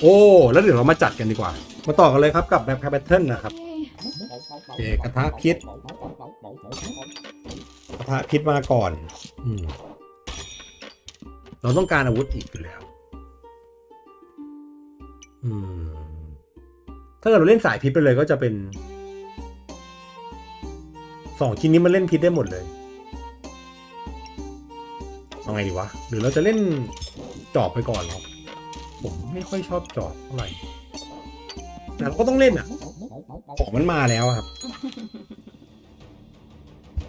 โอ้ แล้วเดี๋ยวเรามาจัดกันดีกว่า มาต่อกันเลยครับกับแบบแพทเทิร์นนะครับโอเคกระทะพิษกระทะพิษมาก่อน อืมเราต้องการอาวุธอีกอยู่แล้ว อืม ถ้าเกิดเราเล่นสายพิษไปเลยก็จะเป็น สองชิ้นนี้มันเล่นพิษได้หมดเลยเอาไงดีวะ หรือเราจะเล่นจอบไปก่อนหรอ ผมไม่ค่อยชอบจอบเท่าไหร่แต่เราก็ต้องเล่นอะ ของมันมาแล้วอะครับ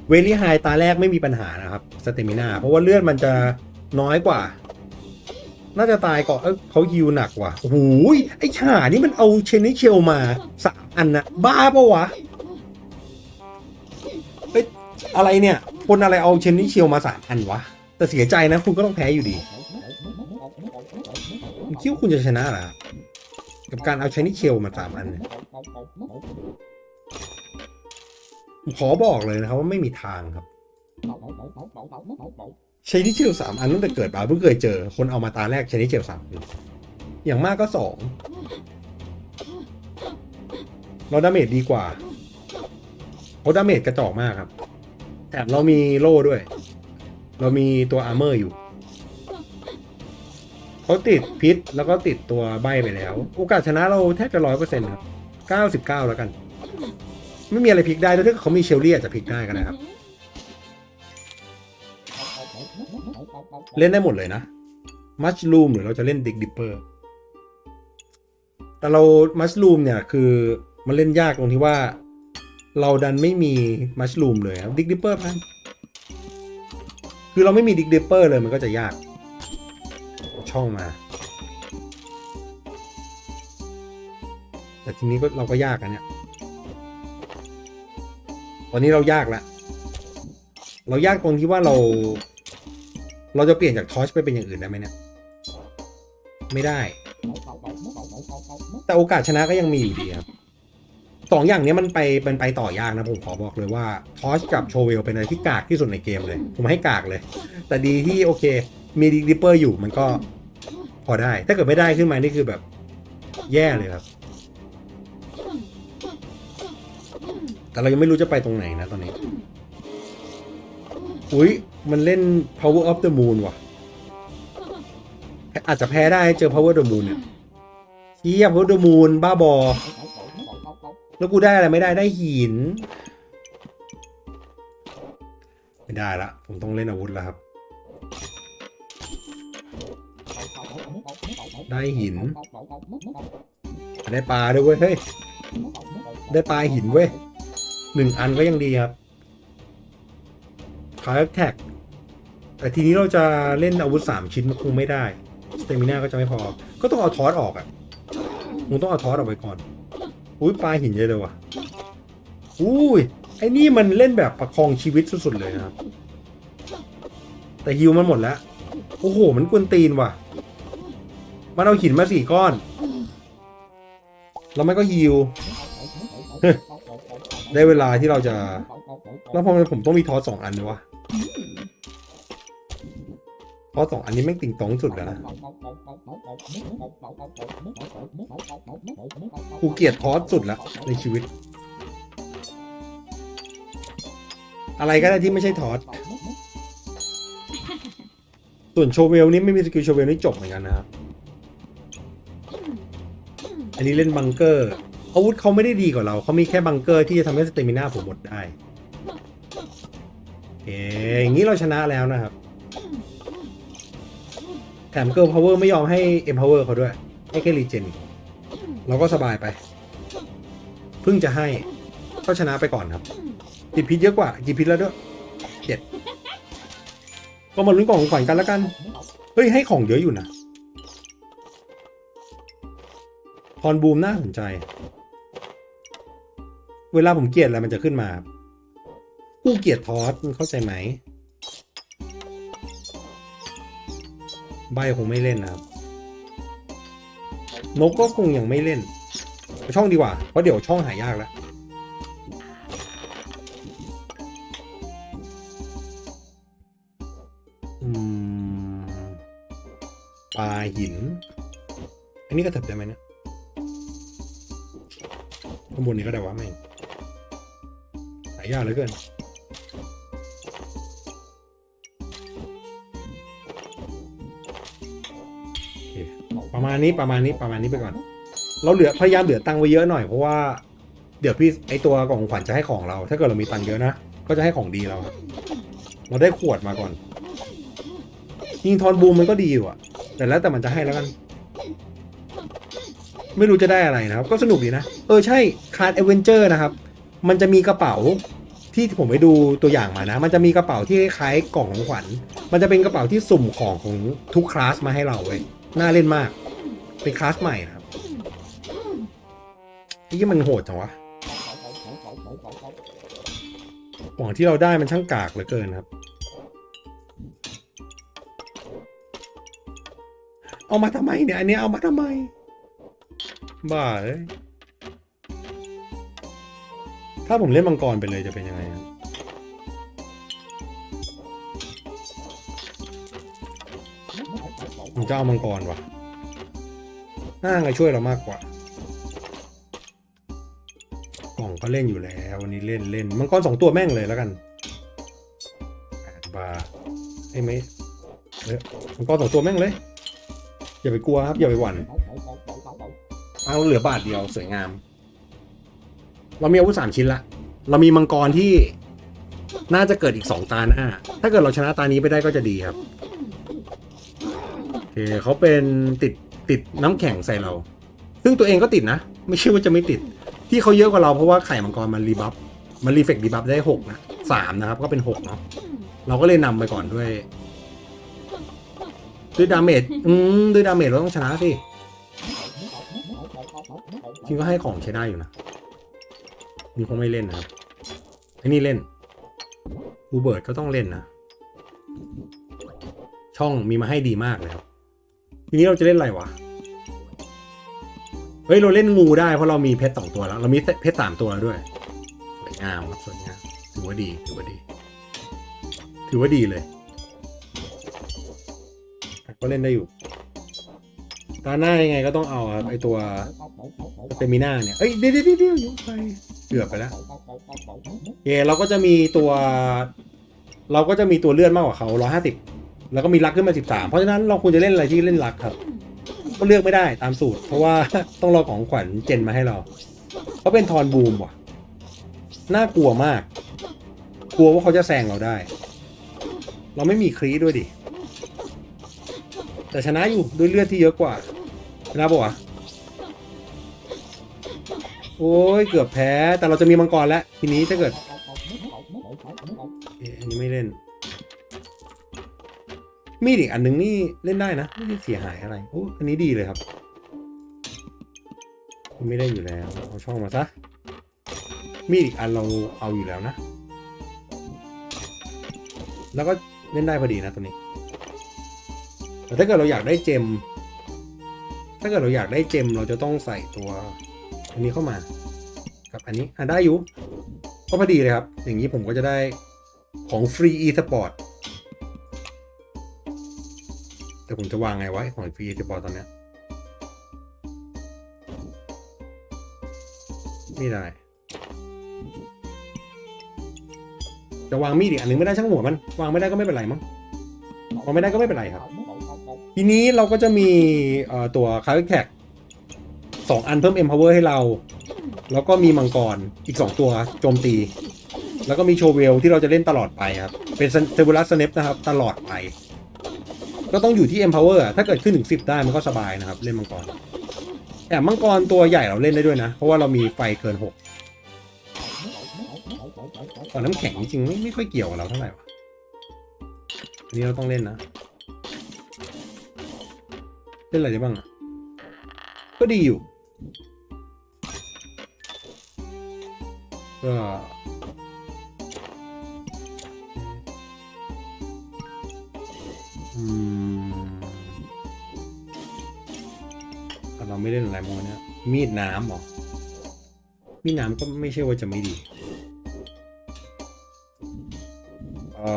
เวลี่ไฮตาแรกไม่มีปัญหานะครับสเตมินาเพราะว่าเลือดมันจะน้อยกว่า น่าจะตายก่อนเอ้ยเขาฮิวหนักว่ะโอ้โหยไอ้ห่านี่มันเอาเชนิเชลมาสามอันนะบ้าปะวะเอ้ยอะไรเนี่ย คนอะไรเอาเชนิเชลมาสามอันวะ แต่เสียใจนะคุณก็ต้องแพ้อยู่ดี คุณคิดว่าคุณจะชนะเหรอกับการเอาเชนิเชลมาสามอันเนี่ยผมขอบอกเลยนะครับว่าไม่มีทางครับชนิเชลสามอันตั้งแต่เกิดมาเพิ่งเคยเจอ คนเอามาตาแรกชนิเชลสามอันอย่างมากก็สองเราดาเมจดีกว่าเพราะดาเมจกระจอกมากครับแถมเรามีโล่ด้วย เรามีตัวอาร์เมอร์อยู่ เขาติดพิษแล้วก็ติดตัวใบไปแล้ว โอกาสชนะเราแทบจะร้อยเปอร์เซ็นต์ครับเก้าสิบเก้าแล้วกัน ไม่มีอะไรพลิกได้ด้วยถ้าเขามีเชลลี่อาจจะพลิกได้ก็ได้ครับ เล่นได้หมดเลยนะมัชลูมหรือเราจะเล่นดิกดิปเปอร์แต่เรามัชลูมเนี่ยคือมันเล่นยากตรงที่ว่า เราดันไม่มีมัชลูมเลยครับดิกดิปเปอร์พันคือเราไม่มีดิกดิปเปอร์เลยมันก็จะยาก ช่องมา แต่ทีนี้ก็เราก็ยากอะเนี่ย ตอนนี้เรายากละ เรายากตรงที่ว่าเรา เราจะเปลี่ยนจากทอชไปเป็นอย่างอื่นได้ไหมเนี่ย ไม่ได้ แต่โอกาสชนะก็ยังมีอยู่ดีครับสองอย่างนี้มันไปเป็นไปต่อยากนะผมขอบอกเลยว่าทอชกับโชเวลเป็นอะไรที่กากที่สุดในเกมเลย ผมให้กากเลย แต่ดีที่โอเคมีดิดิปเปอร์อยู่มันก็ พอได้ ถ้าเกิดไม่ได้ขึ้นมานี่คือแบบ แย่เลยครับ แต่เรายังไม่รู้จะไปตรงไหนนะตอนนี้ อุ้ยมันเล่น power of the moon ว่ะ อาจจะแพ้ได้เจอ power of the moon เนี่ยเทีย power of the moon บ้าบอ แล้วกูได้อะไรไม่ได้ได้หิน ไม่ได้ละ ผมต้องเล่นอาวุธแล้วครับ ได้หิน ได้ปลาด้วยเว้ยเฮ้ยได้ปลาหินเว้ยหนึ่งอันก็ยังดีครับคาร์แท็กแต่ทีนี้เราจะเล่นอาวุธสามชิ้นมันคงไม่ได้สเตมิน่าก็จะไม่พอ ก็ต้องเอาทอสออกอะคงต้องเอาทอสออกไปก่อน อุ้ยปลาหินเยอะเลยว่ะอุ้ยไอ้นี่มันเล่นแบบประคองชีวิตสุดๆเลยนะครับ แต่ฮิวมันหมดแล้ว โอ้โห มันกวนตีนว่ะ มันเอาหินมาสี่ก้อน แล้วมันก็ฮิว ได้เวลาที่เราจะ แล้วพอผมต้องมีทอสสองอันเลยวะทอสสองอันนี้แม่งติ่งตองสุดแล้วนะกูเกลียดทอสสุดแล้วในชีวิต อะไรก็ได้ที่ไม่ใช่ทอสส่วนโชเวลนี่ไม่มีสกิลโชเวลนี่จบเหมือนกันนะครับ อันนี้เล่นบังเกอร์อาวุธเขาไม่ได้ดีกว่าเรา เขามีแค่บังเกอร์ที่จะทำให้สเตมิน่าผมหมดได้เอ๋อย่างนี้เราชนะแล้วนะครับ แถมเกิร์ลพาวเวอร์ไม่ยอมให้เอ็มพาวเวอร์เขาด้วย ให้แค่รีเจนเราก็สบายไป เพิ่งจะให้ ก็ชนะไปก่อนครับจิตพิษเยอะกว่าจิตพิษแล้วด้วยเจ็ดก็มาลุ้นกล่องของขวัญกันแล้วกัน เฮ้ย ให้ของเยอะอยู่นะ รบูมน่าสนใจ เวลาผมเกลียดอะไรมันจะขึ้นมากูเกลียดทอสมึงเข้าใจไหม ใบคงไม่เล่นนะครับ นกก็คงยังไม่เล่น ช่องดีกว่า เพราะเดี๋ยวช่องหายากแล้วปลาหิน อันนี้ก็เถิบได้ไหมเนี่ย ข้างบนนี้ก็ได้วะไม่งหายากเหลือเกินประมาณนี้ประมาณนี้ประมาณนี้ไปก่อน เราเหลือพยายามเหลือตังค์ไว้เยอะหน่อยเพราะว่าเดี๋ยวพี่ไอตัวกล่องขวัญจะให้ของเรา ถ้าเกิดเรามีตังค์เยอะนะก็จะให้ของดีเราเราได้ขวดมาก่อนยิงทอนบูมมันก็ดีอยู่อะแต่แล้วแต่มันจะให้แล้วกัน ไม่รู้จะได้อะไรนะครับ ก็สนุกดีนะ เออใช่คาร์ดเอเวนเจอร์นะครับ มันจะมีกระเป๋าที่ผมไปดูตัวอย่างมานะ มันจะมีกระเป๋าที่คล้ายกล่องของขวัญ มันจะเป็นกระเป๋าที่สุ่มของของทุกคลาสมาให้เราเว้ยน่าเล่นมาก เป็นคลาสใหม่นะครับที่มันโหดจังวะของที่เราได้มันช่างกากเหลือเกินครับ เอามาทำไมเนี่ย อันนี้เอามาทำไม บ้าเอ้ยถ้าผมเล่นมังกรไปเลยจะเป็นยังไงครับผมจะเอามังกรวะน่าจะช่วยเรามากกว่า กล่องก็เล่นอยู่แล้ว วันนี้เล่นเล่นมังกรสองตัวแม่งเลยแล้วกันแปดบาทไอ้ไม่เอ้ยมังกรสองตัวแม่งเลย อย่าไปกลัวครับ อย่าไปหวั่น เอาเหลือบาทเดียวสวยงาม เรามีอาวุธสามชิ้นละ เรามีมังกรที่น่าจะเกิดอีกสองตาหน้า ถ้าเกิดเราชนะตานี้ไปได้ก็จะดีครับโอเคเขาเป็นติดติดน้ำแข็งใส่เรา ซึ่งตัวเองก็ติดนะ ไม่ใช่ว่าจะไม่ติด ที่เขาเยอะกว่าเราเพราะว่าไข่มังกรมันรีบัฟ มันรีเฟกรีบัฟได้หกนะสามนะครับ ก็เป็นหกเนาะ เราก็เลยนำไปก่อนด้วย ด้วยดาเมจ อืม ด้วยดาเมจเราต้องชนะสิ จริงก็ให้ของใช้ได้อยู่นะนี่คงไม่เล่นนะครับไอ้นี่เล่นอูเบิร์ดก็ต้องเล่นนะ ช่องมีมาให้ดีมากเลยครับ ทีนี้เราจะเล่นอะไรวะ เฮ้ย เราเล่นงูได้เพราะเรามีเพชรสองตัวแล้ว เรามีเพชรสามตัวแล้วด้วย สวยงามครับสวยงามถือว่าดีถือว่าดี ถือว่าดีเลย ก็เล่นได้อยู่ ตาหน้ายังไงก็ต้องเอาครับไอตัวสเตมิน่าเนี่ยเอ้ยเดี๋ยวเดี๋ยวเดี๋ยวยุบไปเกือบไปแล้วเยเราก็จะมีตัว เราก็จะมีตัวเลื่อนมากกว่าเขาร้อยห้าสิบแล้วก็มีลักขึ้นมาสิบสามเพราะฉะนั้นเราควรจะเล่นอะไรที่เล่นลักครับ ก็เลือกไม่ได้ตามสูตร เพราะว่าต้องรอของขวัญเจนมาให้เราเขาเป็นทอนบูมว่ะน่ากลัวมาก กลัวว่าเขาจะแซงเราได้ เราไม่มีครีด้วยดิแต่ชนะอยู่ด้วยเลือดที่เยอะกว่า ชนะปะวะโอ้ยเกือบแพ้แต่เราจะมีมังกรแล้ว ทีนี้ถ้าเกิดอันนี้ไม่เล่น มีดอีกอันหนึงนี่เล่นได้นะ ไม่ได้เสียหายอะไรโอ้อันนี้ดีเลยครับไม่ได้อยู่แล้วเอาช่องมาซะมีดอีกอันเราเอาอยู่แล้วนะ แล้วก็เล่นได้พอดีนะตัวนี้ แต่ถ้าเกิดเราอยากได้เจม ถ้าเกิดเราอยากได้เจมเราจะต้องใส่ตัวอันนี้เข้ามา กับอันนี้อะได้อยู่ก็พอดีเลยครับ อย่างนี้ผมก็จะได้ของฟรี e-sport แต่ผมจะวางไงไว้ของฟรี e-sport ตตอนเนี้ยไม่ได้ จะวางมีดอีกอันหนึงไม่ได้ช่างหัวมัน วางไม่ได้ก็ไม่เป็นไรมั้งวางไม่ได้ก็ไม่เป็นไรครับ ทีนี้เราก็จะมีตัวคาร์แท็กสองอันเพิ่ม empower ให้เรา แล้วก็มีมังกรอีก 2 ตัวโจมตี แล้วก็มีโชเวลที่เราจะเล่นตลอดไปครับ เป็นเทเบลัสเนปนะครับ ตลอดไป ก็ต้องอยู่ที่ empower อะถ้าเกิดขึ้นถึง 10 ได้มันก็สบายนะครับ เล่นมังกรแต่มังกรตัวใหญ่เราเล่นได้ด้วยนะ เพราะว่าเรามีไฟเกิน 6ต่อน้ำแข็งจริงๆไม่ไม่ค่อยเกี่ยวกับเราเท่าไหร่วะนี้เราต้องเล่นนะ เล่นอะไรได้บ้างอะ ก็ดีอยู่ก็อืมอะเราไม่เล่นอะไรโมเนี่ยมีดน้ำหรอ มีดน้ำก็ไม่ใช่ว่าจะไม่ดีเอ่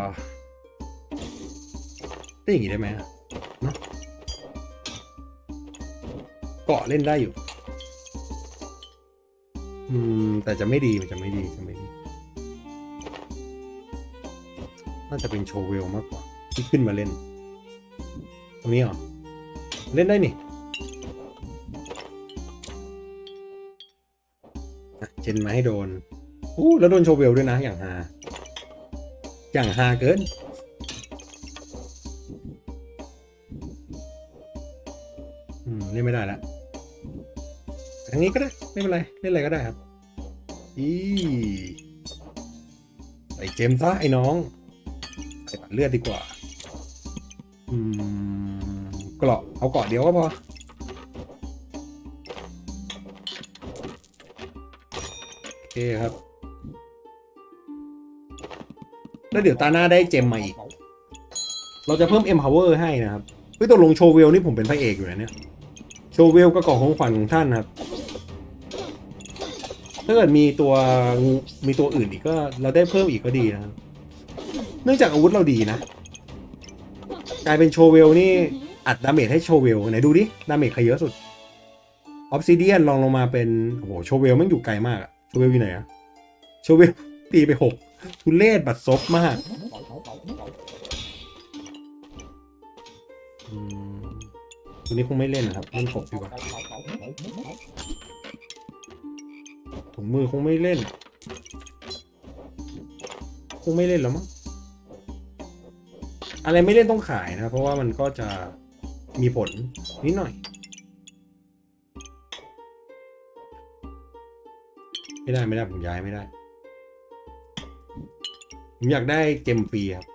อเป็นอย่างนี้ได้ไหมอะเนาะ กาะเล่นได้อยู่ อืม แต่จะไม่ดีมันจะไม่ดีจะไม่ดี น่าจะเป็นโชว์เวลมากกว่า ที่ขึ้นมาเล่น ตรงนี้เหรอ เล่นได้นี่อะเจนมาให้โดนอู้แล้วโดนโชว์เวลด้วยนะ อย่างฮาอย่างฮาเกิน นี้ก็ได้ ไม่เป็นไรเล่นอะไรก็ได้ครับ อีใส่เจมส์ซะไอ้น้องใส่ปัดเลือดดีกว่า อืมเกราะเอาเกราะเดียวก็พอโอเคครับ แล้วเดี๋ยวตาหน้าได้เจมมาอีก เราจะเพิ่ม empower ให้นะครับเฮ้ยตัวลงโชว์เวลนี่ผมเป็นพระเอกอยู่นะเนี่ย โชว์เวลก็กล่องของขวัญของท่านนะครับ ถ้าเกิดมีตัวมีตัวอื่นอีกก็เราได้เพิ่มอีกก็ดีนะเนื่องจากอาวุธเราดีนะ กลายเป็นโชเวลนี่อัดดาเมจให้โชเวลไหนดูดิดาเมจใครเยอะสุดออฟซิเดียนลองลงมาเป็นโอ้โหโชเวลมันอยู่ไกลมากอะโชเวลอยู่ไหนอะโชเวลตีไปหกทุเลศบัดซบมากอืมตัวนี้คงไม่เล่นนะครับเล่นกบดีกว่า ถุงมือคงไม่เล่น คงไม่เล่นแล้วมั้งอะไรไม่เล่นต้องขายนะ เพราะว่ามันก็จะมีผลนิดหน่อย ไม่ได้ไม่ได้ผมย้ายไม่ได้ ผมอยากได้เจมฟรีครับ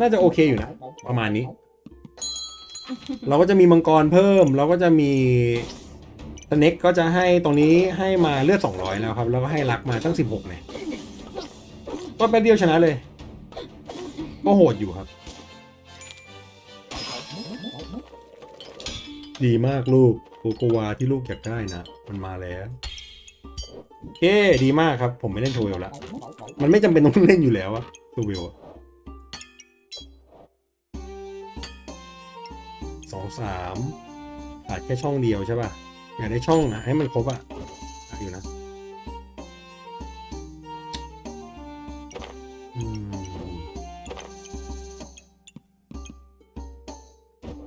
น่าจะโอเคอยู่นะ ประมาณนี้ เราก็จะมีมังกรเพิ่ม เราก็จะมี สเน็กก็จะให้ตรงนี้ให้มาเลือด 200 แล้วครับ แล้วก็ให้รักมาตั้ง 16เนี่ยก็แป๊บเดียวชนะเลย ก็โหดอยู่ครับ ดีมากลูกโกโกวาที่ลูกอยากได้นะ มันมาแล้วโอเคดีมากครับ ผมไม่เล่นโชว์เวลละมันไม่จำเป็นต้องเล่นอยู่แล้วอะโชว์เวลสองสามขาดแค่ช่องเดียวใช่ป่ะ อยากได้ช่องอะให้มันครบอะอะอยู่นะม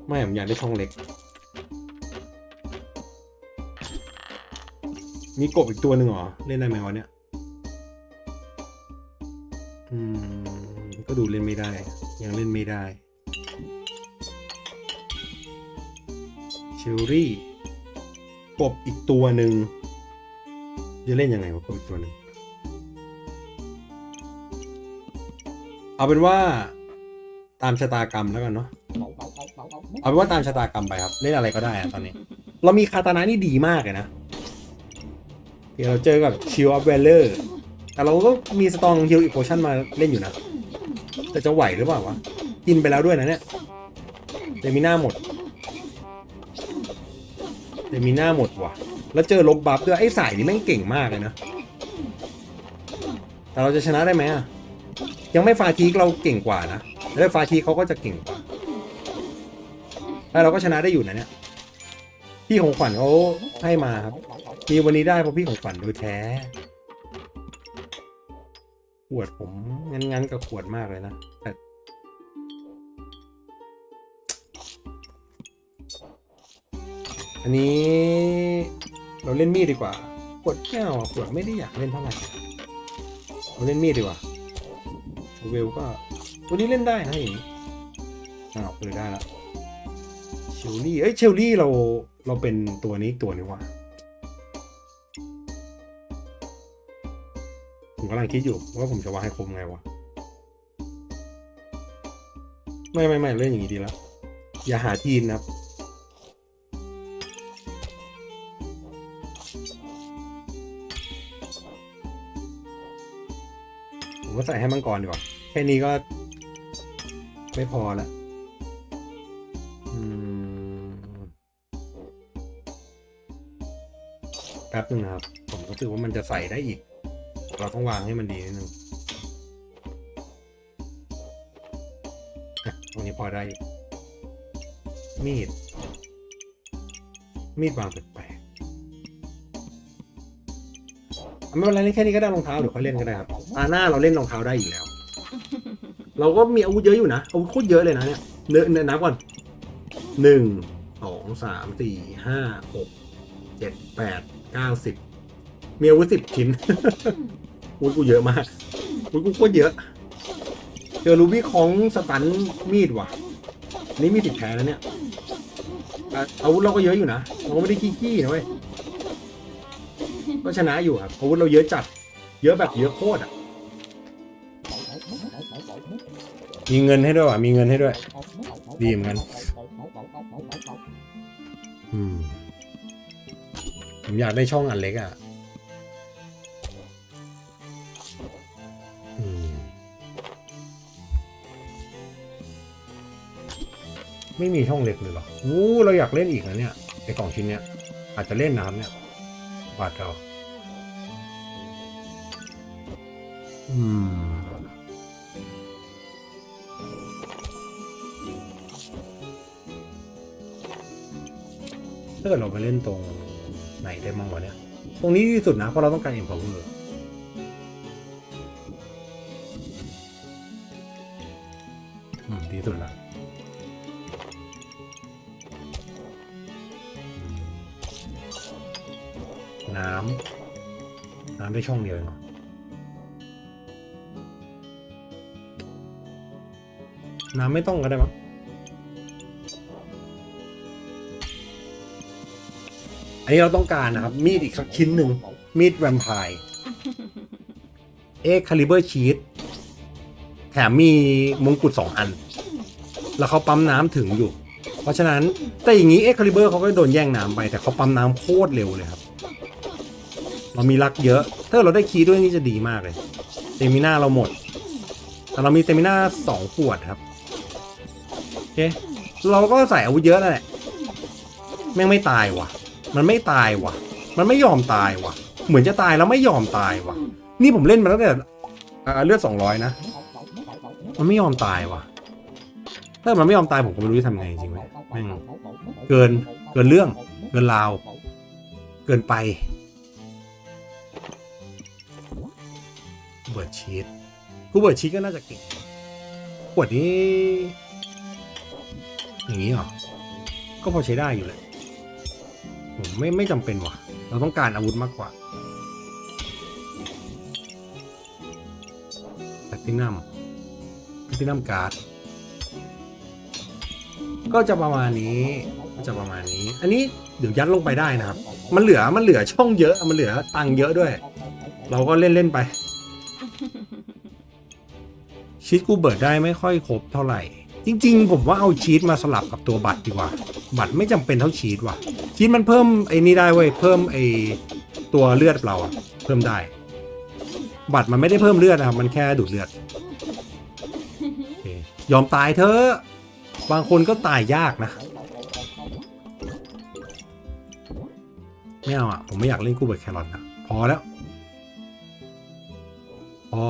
ไม่ผมอยากได้ช่องเล็ก มีกบอีกตัวหนึ่งเหรอ เล่นได้ไหมวะเนี่ย อืม ก็ดูเล่นไม่ได้ ยังเล่นไม่ได้ เชลรี่ กบอีกตัวหนึ่งจะเล่นยังไงวะกบอีกตัวหนึ่งเอาเป็นว่าตามชะตากรรมแล้วกันเนาะเอาเป็นว่าตามชะตากรรมไปครับ เล่นอะไรก็ได้อะตอนนี้ เรามีคาตานะนี่ดีมากเลยนะเดี๋ยวเราเจอกับชิลออฟเวลเลอร์แต่เราก็มีสตองฮิลอีกโพชั่นมาเล่นอยู่นะแต่จะไหวหรือเปล่าวะกินไปแล้วด้วยนะเนี่ยเดมีหน้าหมด มีหน้าหมดว่ะ แล้วเจอลบบัฟด้วยไอ้สายนี่แม่งเก่งมากเลยนะ แต่เราจะชนะได้ไหมอะยังไม่ฟาทีกเราเก่งกว่านะแล้วฟาทีเขาก็จะเก่งกว่าแล้วเราก็ชนะได้อยู่นะเนี่ย พี่ของขวัญเขาให้มาครับมีวันนี้ได้เพราะพี่ของขวัญโดยแท้ ขวดผมงั้นๆกับขวดมากเลยนะแต่ อันนี้เราเล่นมีดดีกว่า ขวดแก้วอะขวดไม่ได้อยากเล่นเท่าไหร่เราเล่นมีดดีกว่าเวลก็ตัวนี้เล่นได้นะอย่างนี้อ้าวเลยได้ละเชลลี่ เอ้ยเชลลี่เราเราเป็นตัวนี้ตัวนึงว่ะผมกำลังคิดอยู่ว่าผมจะวางให้คมไงวะ ไม่ไม่ไม่เล่นอย่างนี้ดีแล้ว อย่าหาทีนนะครับ ก็ใส่ให้มังกรดีกว่า แค่นี้ก็ ไม่พอละแป๊บนึงนะครับ ผมรู้สึกว่ามันจะใส่ได้อีก เราต้องวางให้มันดีนิดนึงอะตรงนี้พอได้ มีด มีดวางแปล ไม่เป็นไรเล่นแค่นี้ก็ได้รองเท้าเดี๋ยวเขาเล่นก็ได้ครับตาหน้าเราเล่นรองเท้าได้อยู่แล้ว เราก็มีอาวุธเยอะอยู่นะอาวุธโคตรเยอะเลยนะเนี่ยเนื้อเนื้อนับก่อนหนึ่งสองสามสี่ห้าหกเจ็ดแปดเก้าสิบมีอาวุธสิบชิ้นอาวุธกูเยอะมากอาวุธกูโคตรเยอะ เจอรูบี้ของสตันมีดว่ะ นี่มีติดแผลแล้วเนี่ยอะอาวุธเราก็เยอะอยู่นะเราก็ไม่ได้ขี้ๆนะเว้ย ก็ชนะอยู่ครับอาวุธเราเยอะจัด เยอะแบบเยอะโคตรอะ มีเงินให้ด้วยว่ะ มีเงินให้ด้วย ดีเหมือนกัน อืม ผมอยากได้ช่องอันเล็กอะ อืม ไม่มีช่องเล็กเลยเหรอวู้เราอยากเล่นอีกนะเนี่ยไอกล่องชิ้นเนี้ย อาจจะเล่นนะครับเนี่ยบาทเรา อืมถ้าเกิดเราไปเล่นตรงไหนได้บ้างวะเนี่ย ตรงนี้ที่สุดนะ เพราะเราต้องการ empower อืมดีสุดละอืมน้ำ น้ำได้ช่องเดียวเองเหรอ น้ำไม่ต้องก็ได้มั้งอันนี้เราต้องการนะครับ มีดอีกสักชิ้นหนึ่ง มีดแวมไพร์เอ็กคาลิเบอร์ชีตแถมมีมงกุฎสองอัน แล้วเขาปั๊มน้ำถึงอยู่ เพราะฉะนั้น แต่อย่างนี้เอ็กคาลิเบอร์เขาก็โดนแย่งน้ำไป แต่เขาปั๊มน้ำโคตรเร็วเลยครับ เรามีลักเยอะ ถ้าเราได้คีย์ด้วยนี่จะดีมากเลยเตมิน่าเราหมด แต่เรามีเตมิน่าสองขวดครับ เคเราก็ใส่อาวุธเยอะนั่นแหละแม่งไม่ตายว่ะ มันไม่ตายว่ะ มันไม่ยอมตายว่ะ เหมือนจะตายแล้วไม่ยอมตายว่ะ นี่ผมเล่นมาตั้งแต่เลือดสองร้อยนะ มันไม่ยอมตายว่ะ ถ้ามันไม่ยอมตายผมก็ไม่รู้จะทำไงจริงๆเว้ยแม่งเกิน เกินเรื่อง เกินราว เกินไป เบิร์ดชีสกูเบิร์ดชีสก็น่าจะเก่งขวดนี้ อย่างนี้เหรอ ก็พอใช้ได้อยู่แหละผมไม่ไม่จำเป็นว่ะ เราต้องการอาวุธมากกว่าแพตตินัมแพตตินัมการ์ด ก็จะประมาณนี้ ก็จะประมาณนี้ อันนี้เดี๋ยวยัดลงไปได้นะครับ มันเหลือ มันเหลือช่องเยอะ มันเหลือตังค์เยอะด้วย เราก็เล่นเล่นๆไปชีตกูเบิร์ดได้ไม่ค่อยครบเท่าไหร่ จริง ๆ ผมว่าเอาชีตมาสลับกับตัวบัตรดีกว่า บัตรไม่จำเป็นเท่าชีตว่ะ ชีตมันเพิ่มไอ้นี่ได้เว้ย เพิ่มไอ้ตัวเลือดเราอะเพิ่มได้ บัตรมันไม่ได้เพิ่มเลือดนะครับ มันแค่ดูดเลือด ยอมตายเถอะ บางคนก็ตายยากนะ ไม่เอาอะผมไม่อยากเล่นกู้เบิร์ดแครอทนะพอแล้วพอ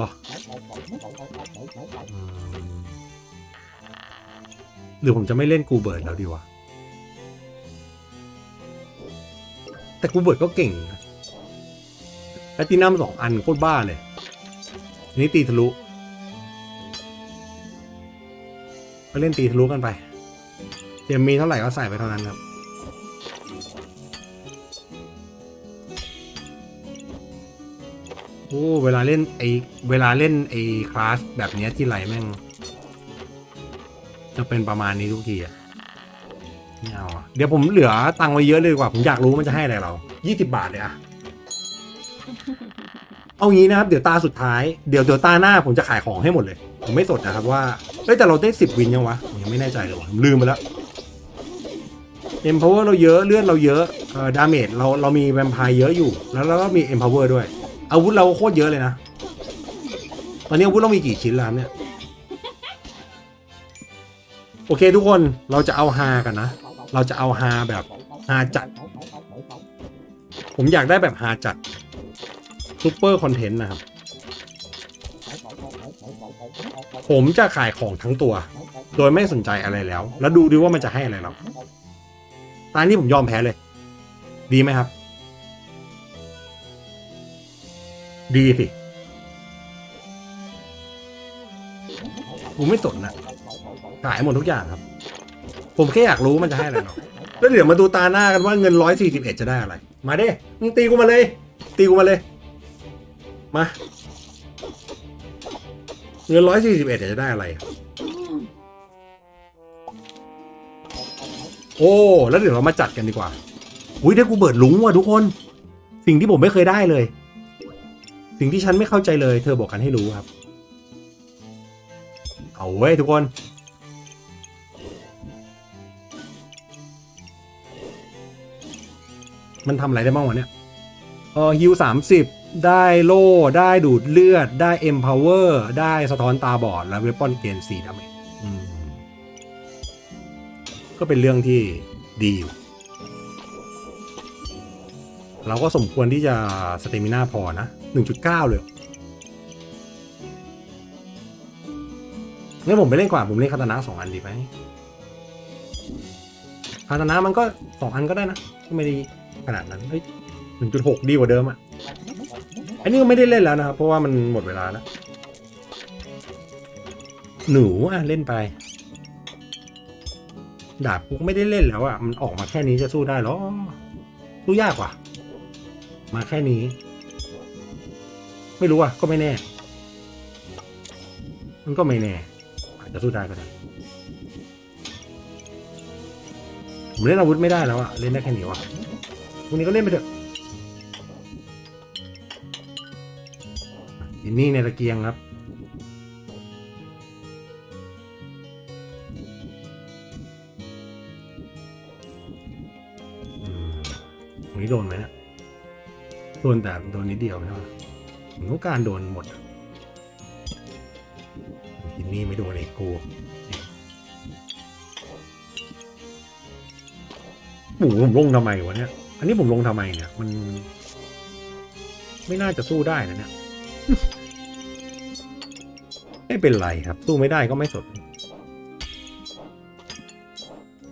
หรือผมจะไม่เล่นกูเบิร์ดแล้วดีวะ แต่กูเบิร์ดก็เก่งนะแพลตินัมสองอันโคตรบ้าเลยนนี้ตีทะลุไปเล่นตีทะลุกันไปเตรียมมีเท่าไหร่ก็ใส่ไปเท่านั้นครับโอ้เวลาเล่นไอเวลาเล่นไอคลาสแบบนี้ที่ไรแม่ง จะเป็นประมาณนี้ทุกทีอะไม่เอาอะเดี๋ยวผมเหลือตังค์ไว้เยอะเลยดีกว่า ผมอยากรู้มันจะให้อะไรเรายี่สิบบาทเลยอะเอางี้นะครับ เดี๋ยวตาสุดท้าย เดี๋ยวเดี๋ยวตาหน้าผมจะขายของให้หมดเลย ผมไม่สดนะครับว่าเอ้ยแต่เราได้สิบวินยังวะผมยังไม่แน่ใจเลยว่ะผมลืมไปแล้วเอ็มพาวเวอร์เราเยอะเลือดเราเยอะเอ่อดาเมจเราเรามีแวมไพร์เยอะอยู่ แล้วเราก็มีเอ็มพาวเวอร์ด้วย อาวุธเราโคตรเยอะเลยนะ ตอนนี้อาวุธเรามีกี่ชิ้นแล้วครับเนี่ย โอเคทุกคนเราจะเอาฮากันนะ เราจะเอาฮาแบบฮาจัด ผมอยากได้แบบฮาจัดซูเปอร์คอนเทนต์นะครับ ผมจะขายของทั้งตัว โดยไม่สนใจอะไรแล้ว แล้วดูดิว่ามันจะให้อะไรเราตอนนี้ผมยอมแพ้เลย ดีไหมครับ ดีสิกูไม่สนนะ ขายหมดทุกอย่างครับ ผมแค่อยากรู้มันจะให้อะไรหรอกแล้วเดี๋ยวมาดูตาหน้ากันว่าเงินร้อยสี่สิบเอ็ดจะได้อะไร มาเด้มึงตีกูมาเลย ตีกูมาเลย มา เงินร้อยสี่สิบเอ็ดจะได้อะไร โอ้ แล้วเดี๋ยวเรามาจัดกันดีกว่าอุ้ยได้กูเบิดลุงว่ะทุกคน สิ่งที่ผมไม่เคยได้เลย สิ่งที่ฉันไม่เข้าใจเลย เธอบอกกันให้รู้ครับ เอาเว้ยทุกคน มันทำอะไรได้บ้างวะเนี่ยเออฮิวสามสิบได้โล่ ได้ดูดเลือด ได้ empower ได้สะท้อนตาบอด แล้วเวปอนเกนสีดาเอืมก็เป็นเรื่องที่ดีอยู่เราก็สมควรที่จะสเตมิน่าพอนะ 1.9 เลยงั้นผมไปเล่นกว่าผมเล่นคาตานะสองอันดีไหมคาตานะมันก็สองอันก็ได้นะ ไม่ได้ ขนาดนั้นเฮ้ย1.6ดีกว่าเดิมอะ อันนี้ก็ไม่ได้เล่นแล้วนะครับ เพราะว่ามันหมดเวลาแล้ว หนูอะเล่นไป ดาบกูก็ไม่ได้เล่นแล้วอะ มันออกมาแค่นี้จะสู้ได้เหรอ สู้ยากว่ะ มาแค่นี้ ไม่รู้อะ ก็ไม่แน่ มันก็ไม่แน่อาจจะสู้ได้ก็ได้ผมเล่นอาวุธไม่ได้แล้วอะเล่นได้แค่นี้ว่ะ พวกนี้ก็เล่นไปเถอะอินนี่ในตะเกียงครับอืมตรงนี้โดนไหมเนะโดนแต่โดนนิดเดียวใช่ไหมผมต้องการโดนหมดอินนี่ไม่โดนเอกกูหมูผมลงทำไมวะเนี่ย อันนี้ผมลงทำไมเนี่ย มัน ไม่น่าจะสู้ได้นะเนี่ย ไม่เป็นไรครับ สู้ไม่ได้ก็ไม่สน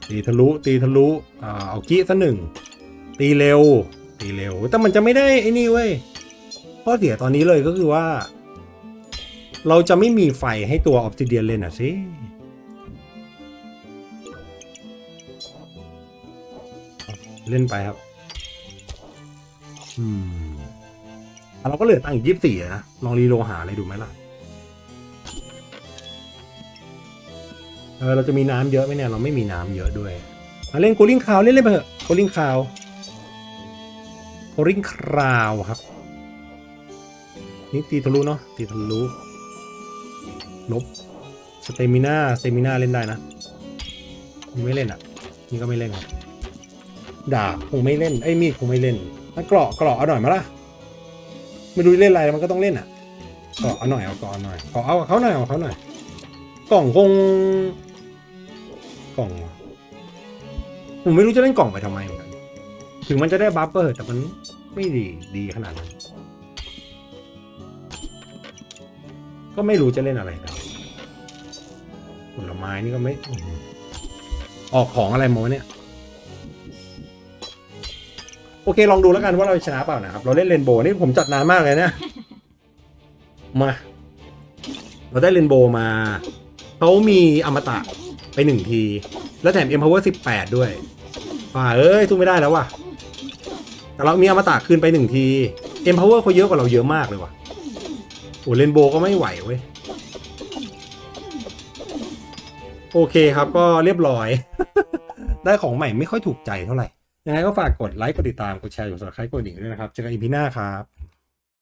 ตีทะลุตีทะลุอ่าเอากี้ซะหนึ่ง ตีเร็ว ตีเร็ว แต่มันจะไม่ได้ไอ้นี่เว้ยข้อเสียตอนนี้เลยก็คือว่า เราจะไม่มีไฟให้ตัวออ s ซิเดียนเล่นอะสิเล่นไปครับ อืมอะเราก็เหลือตังค์อีกยี่สิบสี่นะ ลองรีโลหาอะไรดูไหมล่ะ เออเราจะมีน้ำเยอะไหมเนี่ย เราไม่มีน้ำเยอะด้วยมาเล่นโกลิงคาวเล่นเล่นไปเถอะโกลิงคาวโกลิงคราวครับ นี่ตีทะลุเนาะตีทะลุลบสเตมิน่าสเตมิน่าเล่นได้นะไม่เล่นอะ นี่ก็ไม่เล่นครับดาบคงไม่เล่นไอ้มีดคงไม่เล่น ถ้าเกราะเกราะเอาหน่อยมาล่ะไม่รู้เล่นอะไรมันก็ต้องเล่นอะเกราะเอาหน่อยเอาเกราะเอาหน่อยขอเอาเขาหน่อยเอาเขาหน่อย กล่องคงกล่องผมไม่รู้จะเล่นกล่องไปทำไมเหมือนกันถึงมันจะได้บัฟก็เถอะแต่มันไม่ดีดีขนาดนั้นก็ไม่รู้จะเล่นอะไรกันผลไม้นี่ก็ไม่ ออกของอะไรมาเนี่ย โอเคลองดูแล้วกันว่าเราชนะเปล่านะครับ เราเล่นเรนโบว์นี่ผมจัดนานมากเลยนะ มา เราได้เรนโบว์มาเขามีอมตะไปหนึ่งที แล้วแถม Empower 18ด้วยป่าเอ้ยสู้ไม่ได้แล้วว่ะ แต่เรามีอมตะคืนไปหนึ่งที Empower เขาเยอะกว่าเราเยอะมากเลยว่ะโอ้เรนโบว์ก็ไม่ไหวเว้ยโอเคครับก็เรียบร้อย ได้ของใหม่ไม่ค่อยถูกใจเท่าไหร่ ยังไงก็ฝากกดไลค์กดติดตามกดแชร์กด subscribe กดหนึ่งด้วยนะครับเจอกันอีพีหน้าครับ